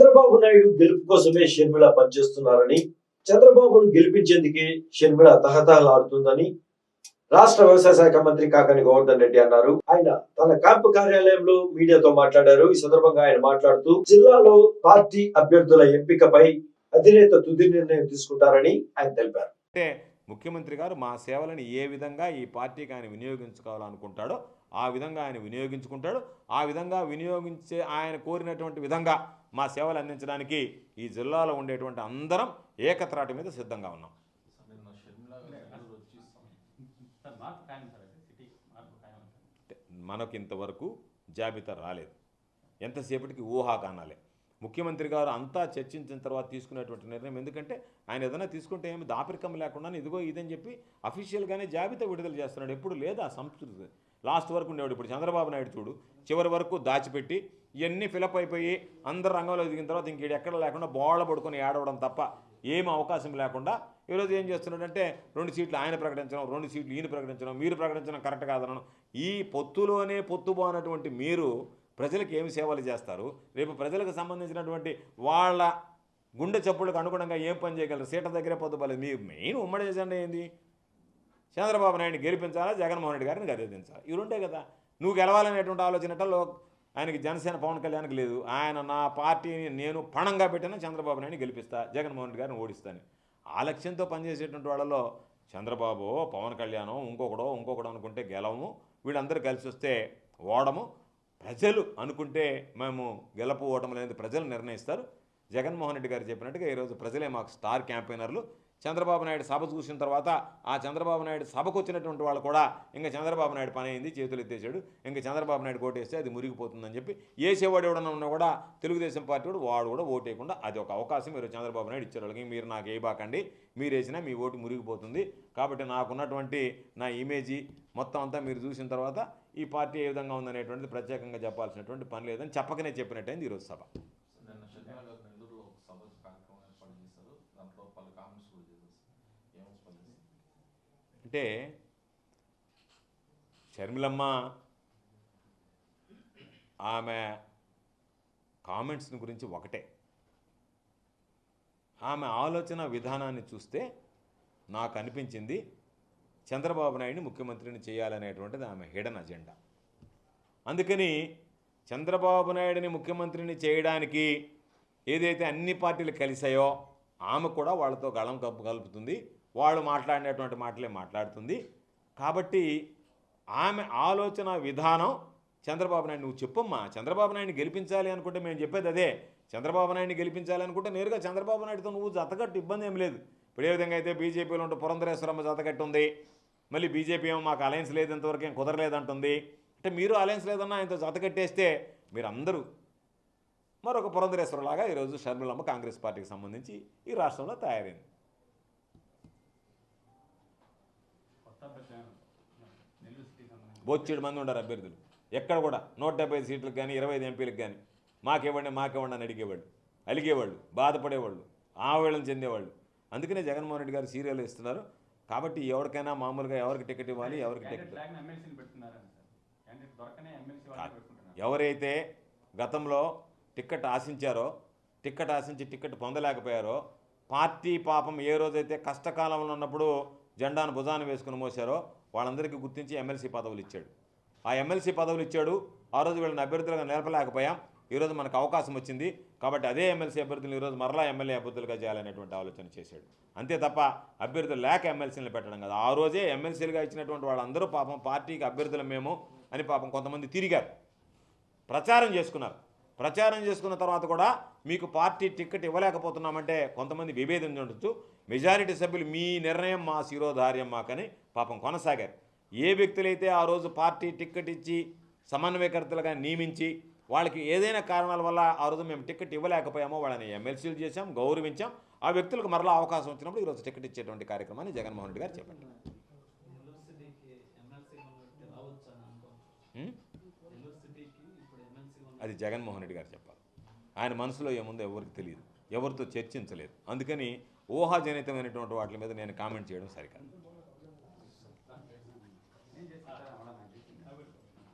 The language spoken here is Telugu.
చంద్రబాబు నాయుడు గెలుపు కోసమే షర్మిళ పనిచేస్తున్నారని చంద్రబాబును గెలిపించేందుకే షర్మిల తహతహలాడుతుందని రాష్ట్ర వ్యవసాయ శాఖ మంత్రి కాకని గోవర్ధన్ రెడ్డి అన్నారు. ఆయన తన క్యాంపు కార్యాలయంలో మీడియాతో మాట్లాడారు. ఈ సందర్భంగా ఆయన మాట్లాడుతూ జిల్లాలో పార్టీ అభ్యర్థుల ఎంపికపై అధినేత తుది నిర్ణయం తీసుకుంటారని ఆయన తెలిపారు. అంటే ముఖ్యమంత్రి గారు మా సేవలను ఏ విధంగా ఈ పార్టీకి ఆయన వినియోగించుకోవాలనుకుంటాడో ఆ విధంగా ఆయన వినియోగించుకుంటాడు. ఆ విధంగా వినియోగించే ఆయన కోరినటువంటి విధంగా మా సేవలు అందించడానికి ఈ జిల్లాలో ఉండేటువంటి అందరం ఏకత్రాటి మీద సిద్ధంగా ఉన్నాం. మనకు ఇంతవరకు జాబితా రాలేదు. ఎంతసేపటికి ఊహాగానాలే ముఖ్యమంత్రి గారు అంతా చర్చించిన తర్వాత తీసుకునేటువంటి నిర్ణయం ఎందుకంటే ఆయన ఏదైనా తీసుకుంటే ఏమి దాపరికం లేకుండా ఇదిగో ఇదని చెప్పి అఫీషియల్గానే జాబితా విడుదల చేస్తున్నాడు. ఎప్పుడు లేదు ఆ సంస్కృతి. లాస్ట్ వరకు ఉండేవాడు. ఇప్పుడు చంద్రబాబు నాయుడు చూడు చివరి వరకు దాచిపెట్టి ఇవన్నీ ఫిలప్ అయిపోయి అందరు రంగంలో దిగిన తర్వాత ఇంక ఎక్కడ లేకుండా బోళ్ళ పడుకొని ఏడవడం తప్ప ఏం అవకాశం లేకుండా ఈరోజు ఏం చేస్తున్నాడంటే రెండు సీట్లు ఆయన ప్రకటించడం రెండు సీట్లు ఈయన ప్రకటించడం మీరు ప్రకటించడం కరెక్ట్ కాదనడం. ఈ పొత్తులోనే పొత్తు పోనటువంటి మీరు ప్రజలకు ఏమి సేవలు చేస్తారు? రేపు ప్రజలకు సంబంధించినటువంటి వాళ్ళ గుండె చప్పులకు అనుగుణంగా ఏం పని చేయగలరు? సీట దగ్గరే పొద్దుపలేదు మీ మెయిన్ ఉమ్మడి ఎజెండా ఏంది? చంద్రబాబు నాయుడిని గెలిపించాలా? జగన్మోహన్ రెడ్డి గారిని గెలిపించాలి ఇవి ఉంటాయి కదా. నువ్వు గెలవాలనేటువంటి ఆలోచనటలో ఆయనకి జనసేన పవన్ కళ్యాణ్కి లేదు. ఆయన నా పార్టీని నేను పణంగా పెట్టిన చంద్రబాబు నాయుడిని గెలిపిస్తా జగన్మోహన్ రెడ్డి గారిని ఓడిస్తాను. ఆ లక్ష్యంతో పనిచేసేటువంటి వాళ్ళలో చంద్రబాబు పవన్ కళ్యాణం ఇంకొకడో ఇంకొకడో అనుకుంటే గెలవము. వీళ్ళందరూ కలిసి వస్తే ఓడము. ప్రజలు అనుకుంటే మేము గెలపు ఓటములు అనేది ప్రజలు నిర్ణయిస్తారు. జగన్మోహన్ రెడ్డి గారు చెప్పినట్టుగా ఈరోజు ప్రజలే మాకు స్టార్ క్యాంపెయినర్లు. చంద్రబాబు నాయుడు సభ చూసిన తర్వాత ఆ చంద్రబాబు నాయుడు సభకు వచ్చినటువంటి వాళ్ళు కూడా ఇంకా చంద్రబాబు నాయుడు పని అయింది చేతులు ఎత్తేసాడు ఇంకా చంద్రబాబు నాయుడు ఓటేస్తే అది మురిగిపోతుందని చెప్పి వేసేవాడు ఎవడన్నా ఉన్నా కూడా తెలుగుదేశం పార్టీ వాడు వాడు కూడా ఓటేయకుండా అది ఒక అవకాశం మీరు చంద్రబాబు నాయుడు ఇచ్చారు. వాళ్ళకి మీరు నాకు వేయబాకండి మీరు వేసినా మీ ఓటు మురిగిపోతుంది. కాబట్టి నాకున్నటువంటి నా ఇమేజీ మొత్తం అంతా మీరు చూసిన తర్వాత ఈ పార్టీ ఏ విధంగా ఉందనేటువంటిది ప్రత్యేకంగా చెప్పాల్సినటువంటి పని లేదని చెప్పకనే చెప్పినట్టయింది ఈరోజు సభ. అంటే షర్మిలమ్మ ఆమె కామెంట్స్ని గురించి ఒకటే. ఆమె ఆలోచన విధానాన్ని చూస్తే నాకు అనిపించింది చంద్రబాబు నాయుడిని ముఖ్యమంత్రిని చేయాలనేటువంటిది ఆమె హిడన్ అజెండా. అందుకని చంద్రబాబు నాయుడిని ముఖ్యమంత్రిని చేయడానికి ఏదైతే అన్ని పార్టీలు కలిసాయో ఆమె కూడా వాళ్ళతో గళం కప్పు కలుపుతుంది. వాళ్ళు మాట్లాడినటువంటి మాటలే మాట్లాడుతుంది. కాబట్టి ఆమె ఆలోచన విధానం చంద్రబాబు నాయుడు నువ్వు చెప్పమ్మా చంద్రబాబు నాయుడిని గెలిపించాలి అనుకుంటే మేము చెప్పేది అదే. చంద్రబాబు నాయుడిని గెలిపించాలి అనుకుంటే నేరుగా చంద్రబాబు నాయుడుతో నువ్వు జతకట్టు ఇబ్బంది ఏం లేదు. ఇప్పుడు ఏ విధంగా అయితే బీజేపీలో ఉంటే పురంధరేశ్వరమ్మ జతకట్టు ఉంది మళ్ళీ బీజేపీ ఏమో మాకు అలయన్స్ లేదు ఇంతవరకు ఏం కుదరలేదంటుంది. అంటే మీరు అలయన్స్ లేదన్నా ఆయనతో జతకట్టేస్తే మీరు అందరూ మరొక పురంధరేశ్వరలాగా ఈరోజు షర్మిలమ్మ కాంగ్రెస్ పార్టీకి సంబంధించి ఈ రాష్ట్రంలో తయారైంది. బొచ్చేడు మంది ఉండరు అభ్యర్థులు. ఎక్కడ కూడా నూట డెబ్బై ఐదు సీట్లకు కానీ ఇరవై ఐదు ఎంపీలకు కానీ మాకివ్వండి మాకివ్వండి అని అడిగేవాళ్ళు. అలిగేవాళ్ళు బాధపడేవాళ్ళు ఆవేళన చెందేవాళ్ళు. అందుకనే జగన్మోహన్ రెడ్డి గారు సీరియల్ ఇస్తున్నారు. కాబట్టి ఎవరికైనా మామూలుగా ఎవరికి టికెట్ ఇవ్వాలి ఎవరికి టికెట్ ఎవరైతే గతంలో టిక్కెట్ ఆశించారో టిక్కెట్ ఆశించి టిక్కెట్ పొందలేకపోయారో పార్టీ పాపం ఏ రోజైతే కష్టకాలంలో ఉన్నప్పుడు జెండాను భుజాన వేసుకుని మోసారో వాళ్ళందరికీ గుర్తించి ఎమ్మెల్సీ పదవులు ఇచ్చాడు. ఆ ఎమ్మెల్సీ పదవులు ఇచ్చాడు. ఆ రోజు వీళ్ళని అభ్యర్థులుగా నిలపలేకపోయాం. ఈరోజు మనకు అవకాశం వచ్చింది. కాబట్టి అదే ఎమ్మెల్సీ అభ్యర్థులు ఈరోజు మరలా ఎమ్మెల్యే అభ్యర్థులుగా చేయాలనేటువంటి ఆలోచన చేశాడు. అంతే తప్ప అభ్యర్థులు లేక ఎమ్మెల్సీలు పెట్టడం కదా. ఆ రోజే ఎమ్మెల్సీలుగా ఇచ్చినటువంటి వాళ్ళందరూ పాపం పార్టీకి అభ్యర్థులు మేము అని పాపం కొంతమంది తిరిగారు. ప్రచారం చేసుకున్నారు. ప్రచారం చేసుకున్న తర్వాత కూడా మీకు పార్టీ టికెట్ ఇవ్వలేకపోతున్నామంటే కొంతమంది విభేదం ఉండొచ్చు మెజారిటీ సభ్యులు మీ నిర్ణయం మా శిరోధార్యం మాకని పాపం కొనసాగారు. ఏ వ్యక్తులైతే ఆ రోజు పార్టీ టికెట్ ఇచ్చి సమన్వయకర్తలుగా నియమించి వాళ్ళకి ఏదైనా కారణాల వల్ల ఆ రోజు మేము టికెట్ ఇవ్వలేకపోయామో వాళ్ళని ఎమ్మెల్సీలు చేశాం గౌరవించాం. ఆ వ్యక్తులకు మరలా అవకాశం వచ్చినప్పుడు ఈరోజు టికెట్ ఇచ్చేటువంటి కార్యక్రమాన్ని జగన్మోహన్ రెడ్డి గారు చెప్పండి అది జగన్మోహన్ రెడ్డి గారు చెప్పాలి. ఆయన మనసులో ఏముందో ఎవరికి తెలియదు. ఎవరితో చర్చించలేదు. అందుకని ఊహాజనితమైనటువంటి వాటి మీద నేను కామెంట్ చేయడం సరికాదు.